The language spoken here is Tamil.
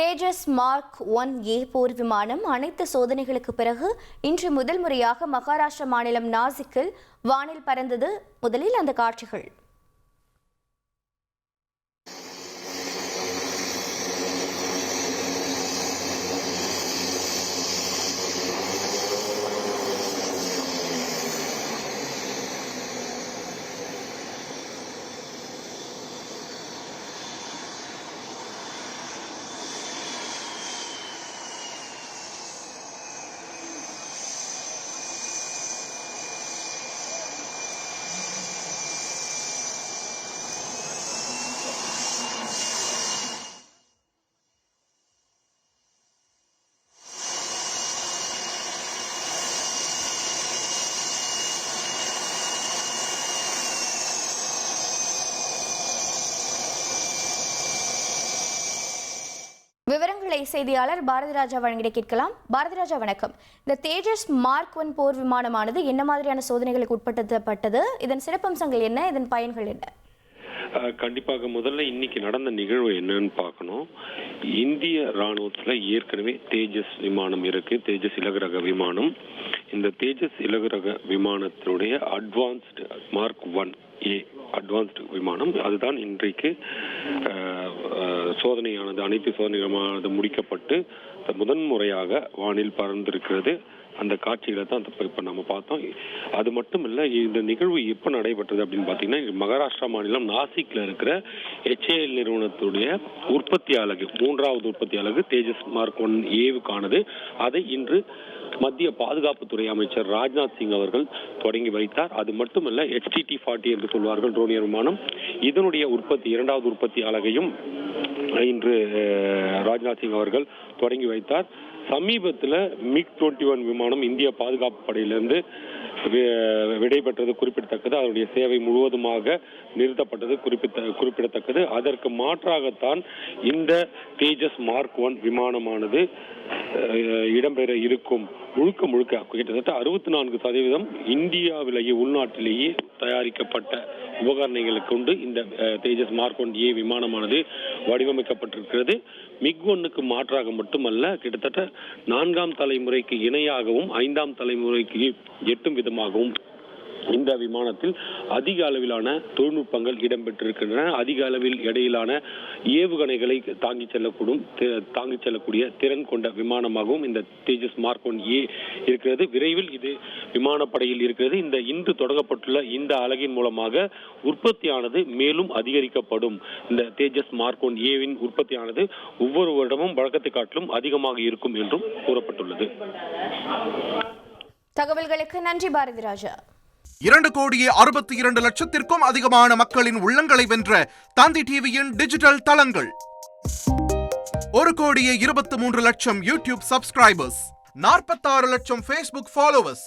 தேஜஸ் மார்க் ஒன் ஏ போர் விமானம் அனைத்து சோதனைகளுக்கு பிறகு இன்று முதல் முறையாக மகாராஷ்டிர மாநிலம் நாசிக்கில் வானில் பறந்தது. முதலில் அந்த காட்சிகள். செய்தியாளர் பாரதிராஜா வழங்கிட கேட்கலாம். பாரதிராஜா வணக்கம். இந்த தேஜஸ் மார்க் ஒன் போர் விமானமானது என்ன மாதிரியான சோதனைகளுக்கு உட்படுத்தப்பட்டது? இதன் சிறப்பம்சங்கள் என்ன? இதன் பயன்கள் என்ன? கண்டிப்பாக முதல்ல இன்னைக்கு நடந்த நிகழ்வு என்னன்னு பார்க்கணும். இந்திய ராணுவத்தில் ஏற்கனவே தேஜஸ் விமானம் இருக்கு. தேஜஸ் இலகுரக விமானம். இந்த தேஜஸ் இலகுரக விமானத்தினுடைய advanced mark one A advanced விமானம். அதுதான் இன்றைக்கு சோதனையானது அனைத்து சோதனைகளுமானது முடிக்கப்பட்டு முதன்முறையாக வானில் பறந்திருக்கிறது. அந்த காட்சிகளை தான் இப்போ நம்ம பார்த்தோம். அது மட்டும் இல்லை இந்த நிகழ்வு எப்போ நடைபெற்றது அப்படின்னு பார்த்தீங்கன்னா மகாராஷ்டிரா மாநிலம் நாசிக்கில் இருக்கிற ஹெச்ஏஎல் நிறுவனத்துடைய உற்பத்தி அலகு மூன்றாவது உற்பத்தி அலகு தேஜஸ் மார்க் ஒன் ஏவுக்கானது. அதை இன்று மத்திய பாதுகாப்புத்துறை அமைச்சர் ராஜ்நாத் சிங் அவர்கள் தொடங்கி வைத்தார். அது மட்டுமல்ல எச்டிடி ஃபார்ட்டி என்று சொல்வார்கள் ட்ரோனியர் விமானம் இதனுடைய உற்பத்தி இரண்டாவது உற்பத்தி அலகையும் இன்று ராஜ்நாத் சிங் அவர்கள் தொடங்கி வைத்தார். சமீபத்தில் மிக் 21 ஒன் விமானம் இந்திய பாதுகாப்பு படையிலிருந்து விடைபெற்றது குறிப்பிடத்தக்கது. அதனுடைய சேவை முழுவதுமாக நிறுத்தப்பட்டது குறிப்பிட்ட குறிப்பிடத்தக்கது. அதற்கு மாற்றாகத்தான் இந்த தேஜஸ் மார்க் ஒன் விமானமானது இடம்பெற இருக்கும். முழுக்க முழுக்க கிட்டத்தட்ட அறுபத்தி நான்கு சதவீதம் இந்தியாவிலேயே உள்நாட்டிலேயே தயாரிக்கப்பட்ட உபகரணங்களை கொண்டு இந்த தேஜஸ் மார்க் ஒன் ஏ விமானமானது வடிவமைக்கப்பட்டிருக்கிறது. மிக் ஒன்னுக்கு மாற்றாக மட்டுமல்ல கிட்டத்தட்ட நான்காம் தலைமுறைக்கு இணையாகவும் ஐந்தாம் தலைமுறைக்கு எட்டும் விதமாகவும் இந்த விமானத்தில் அதிக அளவிலான தொழில்நுட்பங்கள் இடம்பெற்றிருக்கின்றன. அதிக அளவில் இடையிலான ஏவுகணைகளை தாங்கி செல்லக்கூடும் தாங்கி செல்லக்கூடிய திறன் கொண்ட விமானமாகவும் இந்த தேஜஸ் மார்க் ஒன் ஏ இருக்கிறது. விரைவில் இது விமானப்படையில் இருக்கிறது. இந்த இன்று தொடங்கப்பட்டுள்ள இந்த அலகின் மூலமாக உற்பத்தியானது மேலும் அதிகரிக்கப்படும். இந்த தேஜஸ் மார்க் ஒன் ஏவின் உற்பத்தியானது ஒவ்வொரு வருடமும் வழக்கத்தை காட்டிலும் அதிகமாக இருக்கும் என்றும் கூறப்பட்டுள்ளது. தகவல்களுக்கு நன்றி பாரதிராஜா இரண்டு கோடியே அறுபத்தி இரண்டு லட்சத்திற்கும் அதிகமான மக்களின் உள்ளங்களை வென்ற தந்தி டிவியின் டிஜிட்டல் தளங்கள். ஒரு கோடியே இருபத்தி மூன்று லட்சம் யூடியூப் சப்ஸ்கிரைபர்ஸ் நாற்பத்தாறு லட்சம் ஃபேஸ்புக் ஃபாலோவர்ஸ்